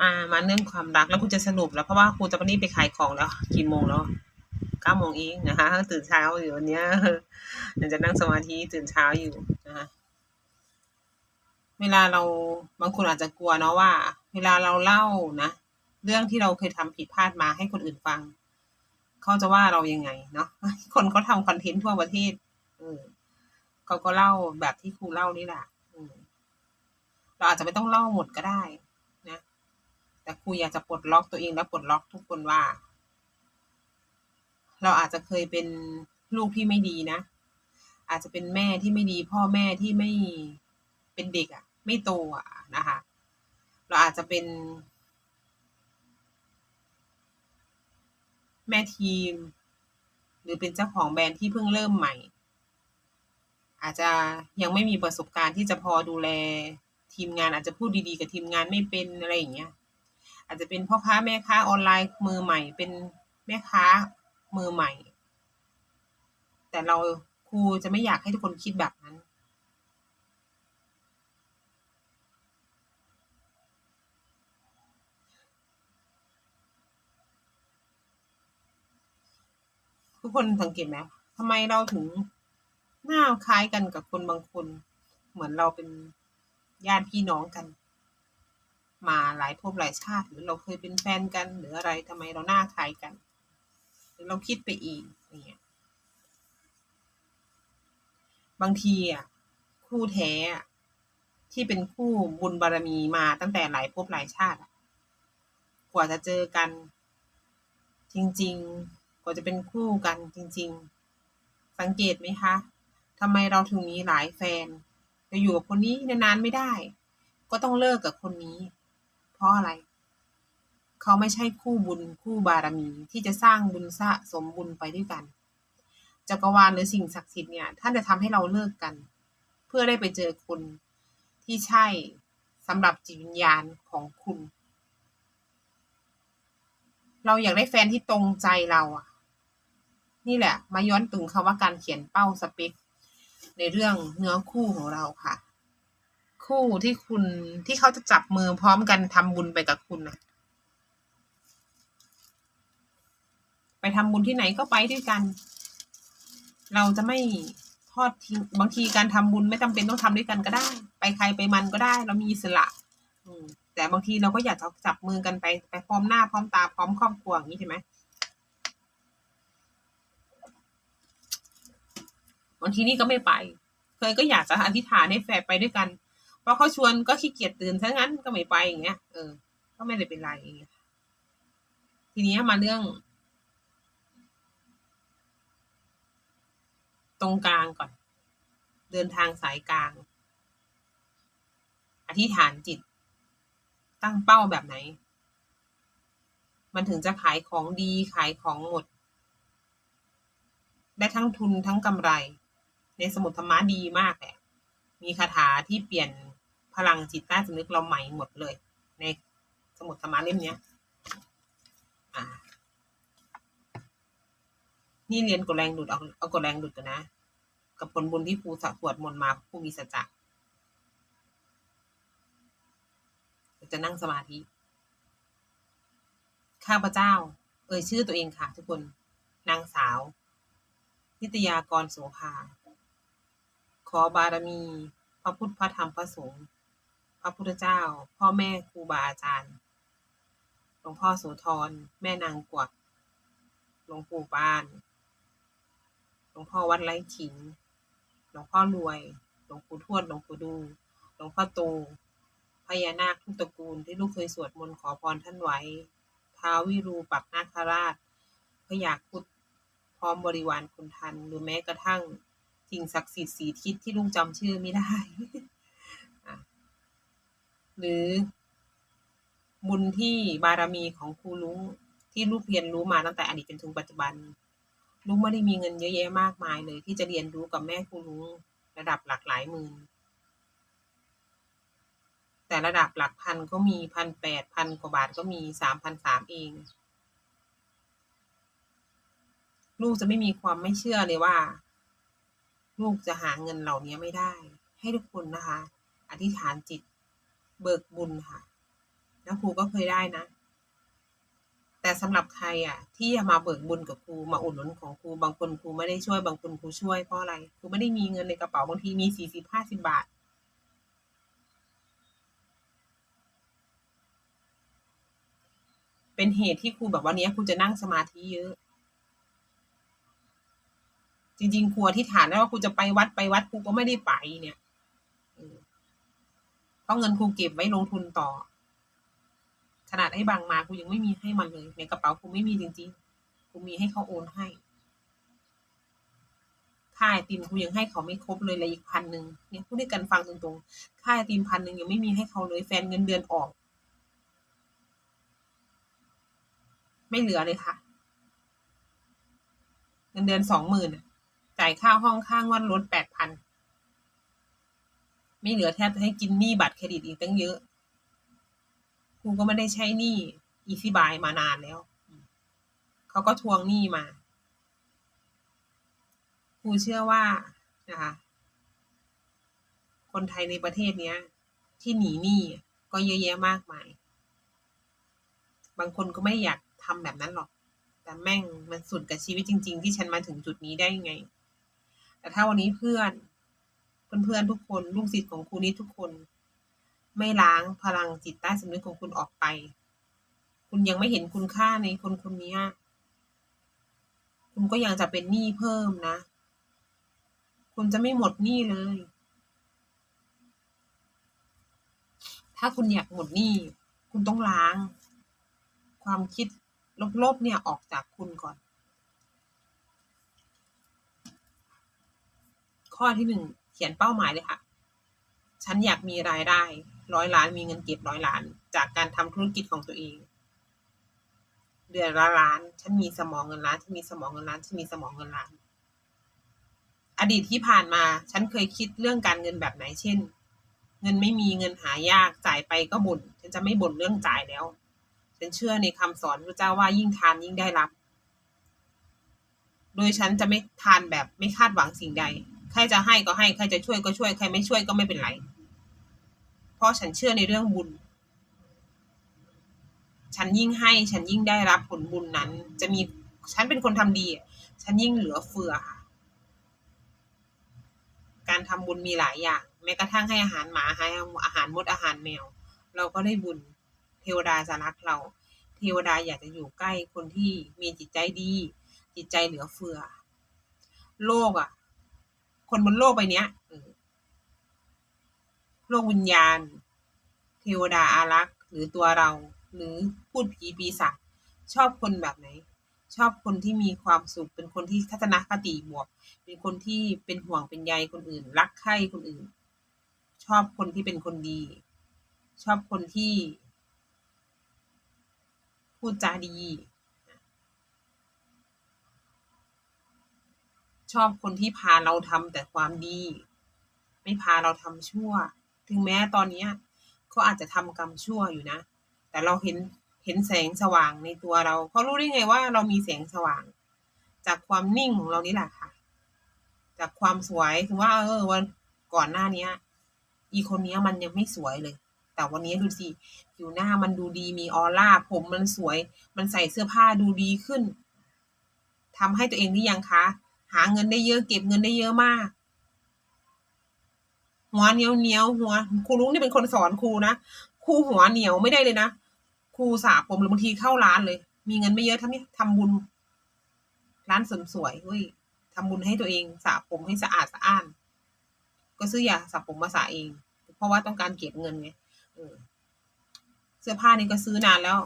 มามาเรื่องความรักแล้วคุณจะสรุปแล้วเพราะว่าครูจะไปนี่ไปขายของแล้ว กี่โมงแล้วเก้าโมงเองนะคะตื่นเช้าอยู่วันเนี้ยเดี๋ยวจะนั่งสมาธิตื่นเช้าอยู่นะคะเวลาเราบางคนอาจจะกลัวเนาะว่า เวลาเราเล่านะเรื่องที่เราเคยทำผิดพลาดมาให้คนอื่นฟังเขาจะว่าเรายังไงเนาะคนเขาทำคอนเทนต์ทั่วประเทศเออเขาก็เล่าแบบที่ครูเล่านี่แหละเราอาจจะไม่ต้องเล่าหมดก็ได้ แต่ครูอยากจะปลดล็อกตัวเองและปลดล็อกทุกคนว่า เราอาจจะเคยเป็นลูกที่ไม่ดีนะ อาจจะเป็นแม่ที่ไม่ดี พ่อแม่ที่ไม่เป็นเด็กอะ่ะ ไม่โตอะนะคะ เราอาจจะเป็น แม่ทีม หรือเป็นเจ้าของแบรนด์ที่เพิ่งเริ่มใหม่ อาจจะยังไม่มีประสบการณ์ที่จะพอดูแลทีมงานอาจจะพูดดีๆกับทีมงานไม่เป็นอะไรอย่างเงี้ย อาจจะเป็นพ่อค้าแม่ค้าออนไลน์มือใหม่ เป็นแม่ค้ามือใหม่ แต่เราครูจะไม่อยากให้ทุกคนคิดแบบนั้น ทุกคนสังเกตไหมทำไมเราถึงหน้าคล้ายกันกับคนบางคน เหมือนเราเป็นญาติพี่น้องกัน มาหลายภพหลายชาติ หรือเราเคยเป็นแฟนกัน หรืออะไรทำไมเราหน้าคล้ายกันหรือเราคิดไปอีกองเงี้ยบางทีอะคู่แท้ที่เป็นคู่บุญบารมีมาตั้งแต่หลายภพหลายชาติกว่าจะเจอกัน จริง ๆ กว่าจะเป็นคู่กันจริง ๆ สังเกตไหมคะทำไมเราถึงมีหลายแฟนจะอยู่กับคนนี้นานๆไม่ได้ ก็ต้องเลิกกับคนนี้ เพราะอะไร เขาไม่ใช่คู่บุญคู่บารมีที่จะสร้างบุญสะสมบุญไปด้วยกัน จักรวาลหรือสิ่งศักดิ์สิทธิ์เนี่ยท่านจะทำให้เราเลิกกัน เพื่อได้ไปเจอคนที่ใช่สำหรับจิตวิญญาณของคุณ เราอยากได้แฟนที่ตรงใจเราอะ นี่แหละ มาย้อนถึงคำว่าการเขียนเป้าสเปคในเรื่องเนื้อคู่ของเราค่ะ คู่ที่คุณที่เขาจะจับมือพร้อมกันทำบุญไปกับคุณนะไปทำบุญที่ไหนก็ไปด้วยกัน เราจะไม่ทอดทิ้งบางทีการทำบุญไม่จำเป็นต้องทำด้วยกันก็ได้ ไปใครไปมันก็ได้ เรามีอิสระแต่บางทีเราก็อยากจะจับมือกันไปไปพร้อมหน้าพร้อมตาพร้อมครอบครัวอย่างนี้ใช่ไหมบางทีนี่ก็ไม่ไป เคยก็อยากจะอธิษฐานให้แฟนไปด้วยกัน พราะเขาชวนก็ขี้เกียจตื่นซะงั้นก็ไม่ไปอย่างเงี้ย เออ ก็ไม่ได้เป็นไรอย่างเงี้ย ทีนี้มาเรื่อง ตรงกลางก่อน เดินทางสายกลาง อธิษฐานจิต ตั้งเป้าแบบไหน มันถึงจะขายของดีขายของหมด ได้ทั้งทุนทั้งกำไร ในสมุดธรรมะดีมากแหละมีคาถาที่เปลี่ยน พลังจิตใต้สำนึกเราใหม่หมดเลย ในสมุดธรรมะเล่มเนี้ยนี่เรียนกดแรงดูดเอาเอากดแรงดูดกันนะ กับผลบุญที่ครูสะวดมนต์มาครูมีสัจจะจะนั่งสมาธิ ข้าพเจ้า เอ่ยชื่อตัวเองค่ะทุกคน นางสาว นิตยากรโสภา ขอบารมี พระพุทธพระธรรมพระสงฆ์ พระพุทธเจ้า พ่อแม่ครูบาอาจารย์หลวงพ่อโสธรแม่นางกวักหลวงปู่ปานหลวงพ่อวัดไร่ขิงหลวงพ่อรวย หลวงปู่ทวด หลวงปู่ดู หลวงพ่อโต พญานาคทุกตระกูลที่ลูกเคยสวดมนต์ขอพรท่านไว้ ท้าววิรูปักนาคราชพญาคุดพร้อมบริวารคุณทัน หรือแม้กระทั่งสิ่งศักดิ์สิทธิ์สีทิศที่ลุงจำชื่อไม่ได้ หรือ บุญที่บารมีของครูลุงที่ลูกเรียนรู้มาตั้งแต่อดีตจนถึงปัจจุบันลุงไม่ได้มีเงินเยอะแยะมากมายเลย ที่จะเรียนรู้กับแม่ครูลุงระดับหลักหลายหมื่นแต่ระดับหลักพันก็มีพันแปดพันกว่าบาทก็มีสามพันสามเอง ลูกจะไม่มีความไม่เชื่อเลยว่า ลูกจะหาเงินเหล่านี้ไม่ได้ ให้ทุกคนนะคะ อธิษฐานจิต เบิกบุญค่ะแล้วครูก็เคยได้นะ แต่สำหรับใครอะ ที่จะมาเบิกบุญกับครูมาอุดหนุนของครูบางคนครูไม่ได้ช่วยบางคนครูช่วยเพราะอะไรครูไม่ได้มีเงินในกระเป๋าบางทีมีสี่สิบห้าสิบบาทเป็นเหตุที่ครูแบบวันนี้ครูจะนั่งสมาธิเยอะ จริงๆครูอธิษฐานแล้วว่าครูจะไปวัดไปวัดครูก็ไม่ได้ไปเนี่ย เพราเงินคูเก็บไว้ลงทุนต่อ ขนาดให้บางมาครูยังไม่มีให้มันเลยในกระเป๋าครูไม่มีจริงๆครูมีให้เขาโอนให้ค่าไอติมครูยังให้เขาไม่ครบเลยเลยอีกพันหนึ่งเนี่ยพูดด้วยกันฟังตรงๆค่าไอติมพันหนึ่งยังไม่มีให้เขาเลยแฟนเงินเดือนออก ไม่เหลือเลยค่ะ เงินเดือนสองหมื่นจ่ายค่าห้องค่างวดรถแปดพัน ไม่เหลือแทบจะให้กินหนี้บัตรเครดิตอีกตั้งเยอะครูก็ไม่ได้ใช้หนี้อีซีบายมานานแล้ว เขาก็ทวงหนี้มาคูเชื่อว่านะคะ คนไทยในประเทศเนี้ย ที่หนีหนี้ก็เยอะแยะมากมาย บางคนก็ไม่อยากทำแบบนั้นหรอก แต่แม่งมันสุดกับชีวิตจริง ๆ ที่ฉันมาถึงจุดนี้ได้ไง แต่ถ้าวันนี้เพื่อน เพื่อนๆทุกคนลูกศิษย์ของครูนี้ทุกคน ไม่ล้างพลังจิตใต้สำนึกของคุณออกไป คุณยังไม่เห็นคุณค่าในคนคนนี้คุณก็ยังจะเป็นหนี้เพิ่มนะ คุณจะไม่หมดหนี้เลย ถ้าคุณอยากหมดหนี้คุณต้องล้าง ความคิดลบๆเนี่ยออกจากคุณก่อน ข้อที่หนึ่ง ขียนเป้าหมายเลยค่ะ ฉันอยากมีรายได้ร้อยล้านมีเงินเก็บร้อยล้าน จากการทำธุรกิจของตัวเอง เดือนละล้าน ฉันมีสมองเงินล้านฉันมีสมองเงินล้านฉันมีสมองเงินล้าน อดีตที่ผ่านมา ฉันเคยคิดเรื่องการเงินแบบไหนเช่น เงินไม่มีเงินหายากจ่ายไปก็บ่นฉันจะไม่บ่นเรื่องจ่ายแล้ว ฉันเชื่อในคำสอนพระเจ้าว่ายิ่งทานยิ่งได้รับ โดยฉันจะไม่ทานแบบไม่คาดหวังสิ่งใด ใครจะให้ก็ให้ ใครจะช่วยก็ช่วย ใครไม่ช่วยก็ไม่เป็นไร เพราะฉันเชื่อในเรื่องบุญ ฉันยิ่งให้ ฉันยิ่งได้รับผลบุญนั้น จะมี ฉันเป็นคนทำดี ฉันยิ่งเหลือเฟือค่ะ การทำบุญมีหลายอย่าง แม้กระทั่งให้อาหารหมา ให้อาหารมด อาหารแมว เราก็ได้บุญ เทวดาจะรักเรา เทวดาอยากจะอยู่ใกล้คนที่มีจิตใจดี จิตใจเหลือเฟือ โลกอะ คนบนโลกใบนี้ยโลกวิญญาณ เทวดาอารักษ์หรือตัวเรา หรือพูดผีปีศาจชอบคนแบบไหน ชอบคนที่มีความสุข เป็นคนที่ทัศนคติบวก เป็นคนที่เป็นห่วงเป็นใยคนอื่น รักใคร่คนอื่น ชอบคนที่เป็นคนดี ชอบคนที่ พูดจาดี ชอบคนที่พาเราทำแต่ความดี ไม่พาเราทำชั่ว ถึงแม้ตอนนี้เขาอาจจะทำกรรมชั่วอยู่นะ แต่เราเห็นเห็นแสงสว่างในตัวเราเขารู้ได้ไงว่าเรามีแสงสว่าง จากความนิ่งของเรานี่แหละค่ะ จากความสวยถึงว่า เออวันก่อนหน้านี้อีคนนี้มันยังไม่สวยเลย แต่วันนี้ดูสิผิวหน้ามันดูดีมีออร่า ผมมันสวย มันใส่เสื้อผ้าดูดีขึ้นทำให้ตัวเองได้ยังคะ หาเงินได้เยอะเก็บเงินได้เยอะมาก หัวเหนียวเหนียวหัวครูลุงนี่เป็นคนสอนครูนะครูหัวเหนียวไม่ได้เลยนะครูสาผมหรือบางทีเข้าร้านเลย มีเงินไม่เยอะทำนี่ทำบุญ ร้านเสริมสวยเฮ้ยทำบุญให้ตัวเองสระผมให้สะอาดสะอ้าน ก็ซื้อยาสระผมมาสระเอง เพราะว่าต้องการเก็บเงินไงเออเสื้อผ้านี่ก็ซื้อนานแล้ว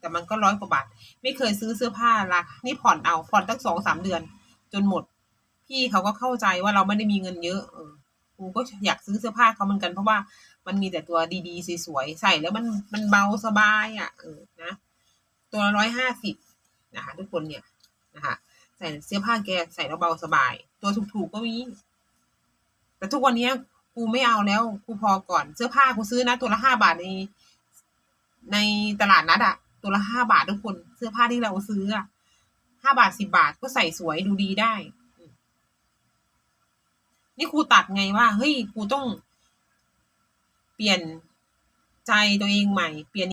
แต่มันก็ร้อยกว่าบาท ไม่เคยซื้อเสื้อผ้าราคานี่ผ่อนเอาผ่อนตั้งสองสามเดือน จนหมด พี่เขาก็เข้าใจว่าเราไม่ได้มีเงินเยอะเออกูก็อยากซื้อเสื้อผ้าเขาเหมือนกันเพราะว่ามันมีแต่ตัวดีๆสวยๆใส่แล้วมันมันเบาสบายอะเออนะตัวร้อยห้าสิบนะคะทุกคนเนี่ยนะคะใส่เสื้อผ้าแกใส่แล้วเบาสบาย ตัวถูกๆก็มีแต่ทุกวันนี้กูไม่เอาแล้วกูพอก่อนเสื้อผ้ากูซื้อนะ ตัวละห้าบาทในในตลาดนัดอะตัวละห้าบาททุกคน เสื้อผ้าที่เราซื้ออะ ห้าบาทสิบบาทก็ใส่สวยดูดีได้ นี่ครูตัดไงว่าเฮ้ยครูต้อง เปลี่ยนใจตัวเองใหม่เปลี่ยน